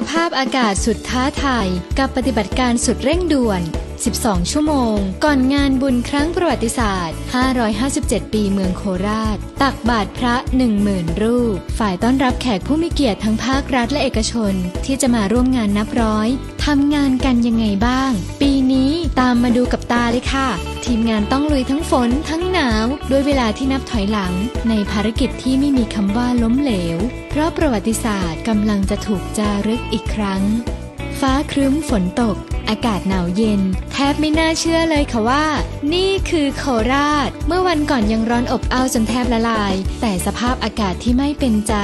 สภาพอากาศสุดท้าทายกับปฏิบัติการสุดเร่งด่วน 12 ชั่วโมง ก่อนงานบุญครั้งประวัติศาสตร์ 557 ปีเมืองโคราช ตักบาตรพระ 10,000 รูป ฝ่ายต้อนรับแขกผู้มีเกียรติทั้งภาครัฐและเอกชน ที่จะมาร่วมงานนับร้อยทำงานกันยังไงบ้าง ปีนี้ตามมาดูกับตาเลยค่ะ ทีมงานต้องลุยทั้งฝนทั้งหนาว ด้วยเวลาที่นับถอยหลัง ในภารกิจที่ไม่มีคำว่าล้มเหลว เพราะประวัติศาสตร์กำลังจะถูกจารึกอีกครั้ง ฟ้าครึ้มฝนตก อากาศหนาวเย็น แทบไม่น่าเชื่อเลยค่ะว่า นี่คือโคราช เมื่อวันก่อนยังร้อนอบอ้าวจนแทบละลาย แต่สภาพอากาศที่ไม่เป็นใจ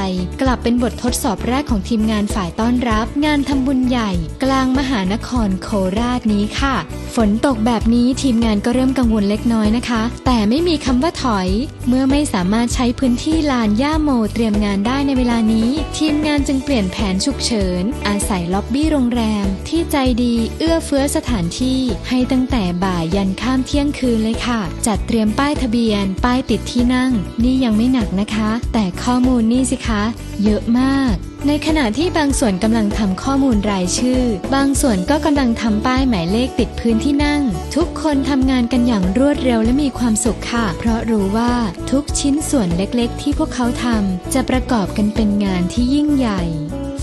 กลับเป็นบททดสอบแรกของทีมงานฝ่ายต้อนรับ งานทำบุญใหญ่ กลางมหานครโคราชนี้ค่ะ ฝนตกแบบนี้ทีมงานก็เริ่มกังวลเล็กน้อยนะคะ แต่ไม่มีคำว่าถอย เมื่อไม่สามารถใช้พื้นที่ลานย่าโมเตรียมงานได้ในเวลานี้ ทีมงานจึงเปลี่ยนแผนฉุกเฉิน อาศัยล็อบบี้โรงแรม ที่ใจดีเอื้อเฟื้อสถานที่ให้ตั้งแต่บ่ายยันข้ามเที่ยงคืนเลยค่ะ จัดเตรียมป้ายทะเบียน ป้ายติดที่นั่ง นี่ยังไม่หนักนะคะ แต่ข้อมูลนี่สิคะ เยอะมาก ในขณะที่บางส่วนกำลังทำข้อมูลรายชื่อ บางส่วนก็กำลังทำป้ายหมายเลขติดพื้นที่นั่ง ทุกคนทำงานกันอย่างรวดเร็วและมีความสุขค่ะ เพราะรู้ว่าทุกชิ้นส่วนเล็กๆ ที่พวกเขาทำจะประกอบกันเป็นงานที่ยิ่งใหญ่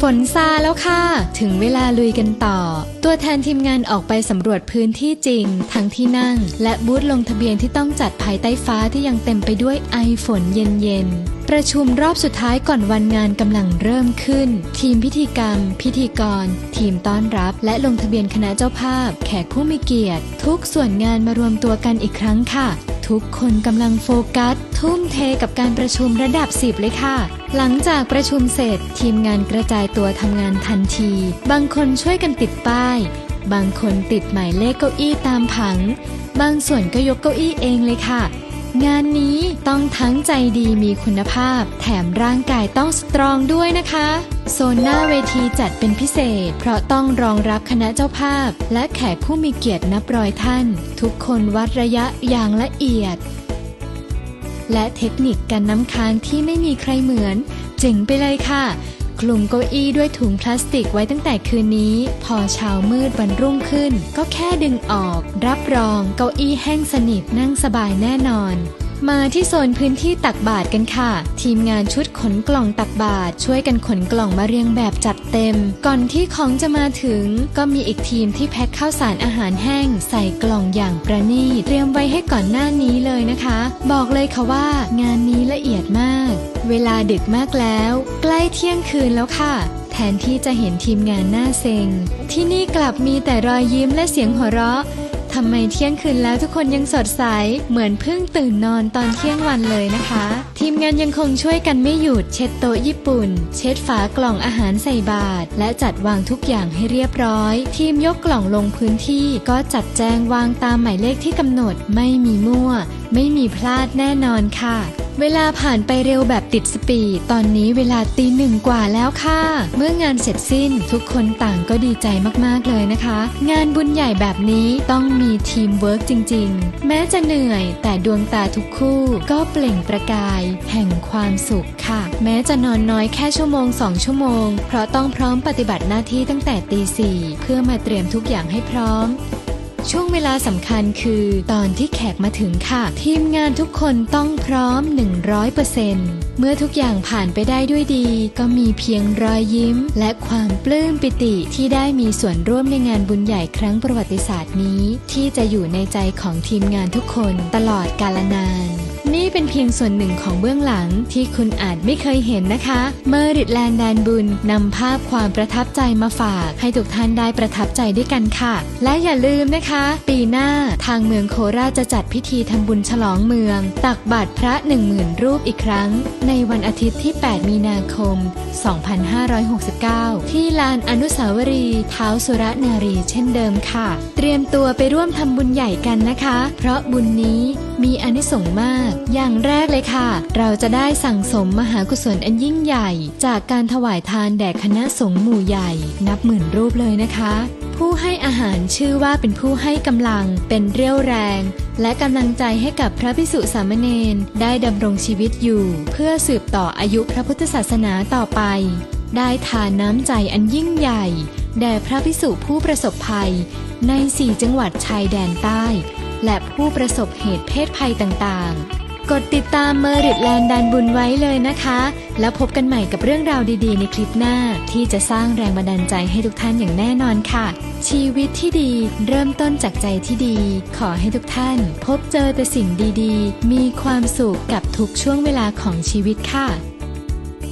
ฝนซาแล้วค่ะ ถึงเวลาลุยกันต่อ ตัวแทนทีมงานออกไปสำรวจพื้นที่จริง ทั้งที่นั่ง และบูธลงทะเบียนที่ต้องจัดภายใต้ฟ้าที่ยังเต็มไปด้วยไอฝนเย็นๆ ประชุมรอบสุดท้ายก่อนวันงานกำลังเริ่มขึ้น ทีมพิธีกรรม พิธีกร ทีมต้อนรับ และลงทะเบียนคณะเจ้าภาพ แขกผู้มีเกียรติ ทุกส่วนงานมารวมตัวกันอีกครั้งค่ะ ทุกคนกำลังโฟกัส ทุ่มเทกับการประชุมระดับสิบเลยค่ะ หลังจากประชุมเสร็จ ทีมงานกระจายตัวทำงานทันที บางคนช่วยกันติดป้าย บางคนติดหมายเลขเก้าอี้ตามผัง บางส่วนก็ยกเก้าอี้เองเลยค่ะ งานนี้ต้องทั้งใจดีมีคุณภาพ แถมร่างกายต้องสตรองด้วยนะคะ โซนหน้าเวทีจัดเป็นพิเศษ เพราะต้องรองรับคณะเจ้าภาพ และแขกผู้มีเกียรตินับร้อยท่าน ทุกคนวัดระยะอย่างละเอียด และเทคนิคการน้ำค้างที่ไม่มีใครเหมือน เจ๋งไปเลยค่ะคลุมเก้าอี้ด้วยถุงพลาสติกไว้ตั้งแต่คืนนี้ พอเช้ามืดวันรุ่งขึ้น ก็แค่ดึงออก รับรองเก้าอี้แห้งสนิทนั่งสบายแน่นอน มาที่โซนพื้นที่ตักบาตรกันค่ะ ทีมงานชุดขนกล่องตักบาตรช่วยกันขนกล่องมาเรียงแบบจัดเต็ม ก่อนที่ของจะมาถึง ก็มีอีกทีมที่แพ็คข้าวสารอาหารแห้ง ใส่กล่องอย่างประณีตเตรียมไว้ให้ก่อนหน้านี้เลยนะคะ บอกเลยค่ะว่างานนี้ละเอียดมาก เวลาดึกมากแล้ว ใกล้เที่ยงคืนแล้วค่ะแทนที่จะเห็นทีมงานหน้าเซ็ง ที่นี่กลับมีแต่รอยยิ้มและเสียงหัวเราะ ทำไมเที่ยงคืนแล้วทุกคนยังสดใส เหมือนเพิ่งตื่นนอนตอนเที่ยงวันเลยนะคะ ทีมงานยังคงช่วยกันไม่หยุดเช็ดโต๊ะญี่ปุ่น เช็ดฝากล่องอาหารใส่บาตรและจัดวางทุกอย่างให้เรียบร้อย ทีมยกกล่องลงพื้นที่ก็จัดแจงวางตามหมายเลขที่กำหนดไม่มีมั่ว ไม่มีพลาดแน่นอนค่ะ เวลาผ่านไปเร็วแบบติดสปีด ตอนนี้เวลาตีหนึ่งกว่าแล้วค่ะ เมื่องานเสร็จสิ้นทุกคนต่างก็ดีใจมากๆเลยนะคะ งานบุญใหญ่แบบนี้ต้องมีทีมเวิร์กจริง ๆ แม้จะเหนื่อย แต่ดวงตาทุกคู่ก็เปล่งประกาย แห่งความสุขค่ะ แม้จะนอนน้อยแค่ชั่วโมงสองชั่วโมง เพราะต้องพร้อมปฏิบัติหน้าที่ตั้งแต่ตีสี่เพื่อมาเตรียมทุกอย่างให้พร้อม ช่วงเวลาสำคัญคือ ตอนที่แขกมาถึงค่ะ ทีมงานทุกคนต้องพร้อม 100%เเมื่อทุกอย่างผ่านไปได้ด้วยดี ก็มีเพียงรอยยิ้ม และความปลื้มปิติที่ได้มีส่วนร่วมในงานบุญใหญ่ครั้งประวัติศาสตร์นี้ ที่จะอยู่ในใจของทีมงานทุกคนตลอดกาลนาน นี่เป็นเพียงส่วนหนึ่งของเบื้องหลังที่คุณอาจไม่เคยเห็นนะคะ เมอริดแลนด์แดนบุญนำภาพความประทับใจมาฝาก ให้ทุกท่านได้ประทับใจด้วยกันค่ะ และอย่าลืมนะคะ ปีหน้าทางเมืองโคราชจะจัดพิธีทำบุญฉลองเมือง ตักบาตรพระ 10,000 รูปอีกครั้งในวันอาทิตย์ที่ 8 มีนาคม 2569 ที่ลานอนุสาวรีย์เท้าสุรนารีเช่นเดิมค่ะ เตรียมตัวไปร่วมทำบุญใหญ่กันนะคะ เพราะบุญนี้มีอนิสงส์มาก อย่างแรกเลยค่ะ เราจะได้สั่งสมมหากุศลอันยิ่งใหญ่ จากการถวายทานแด่คณะสงฆ์หมู่ใหญ่ นับหมื่นรูปเลยนะคะ ผู้ให้อาหารชื่อว่าเป็นผู้ให้กำลัง เป็นเรี่ยวแรง และกำลังใจให้กับพระพิสุสามเณรได้ดำรงชีวิตอยู่ เพื่อสืบต่ออายุพระพุทธศาสนาต่อไป ได้ทานน้ำใจอันยิ่งใหญ่ แด่พระพิสุผู้ประสบภัย ในสี่จังหวัดชายแดนใต้ และผู้ประสบเหตุเพศภัยต่างๆ กดติดตามเมอริดแลนด์ดันบุญไว้เลยนะคะ แล้วพบกันใหม่กับเรื่องราวดีๆ ในคลิปหน้า ที่จะสร้างแรงบันดาลใจให้ทุกท่านอย่างแน่นอนค่ะ ชีวิตที่ดีเริ่มต้นจากใจที่ดี ขอให้ทุกท่าน พบเจอแต่สิ่งดีๆ มีความสุขกับทุกช่วงเวลาของชีวิตค่ะ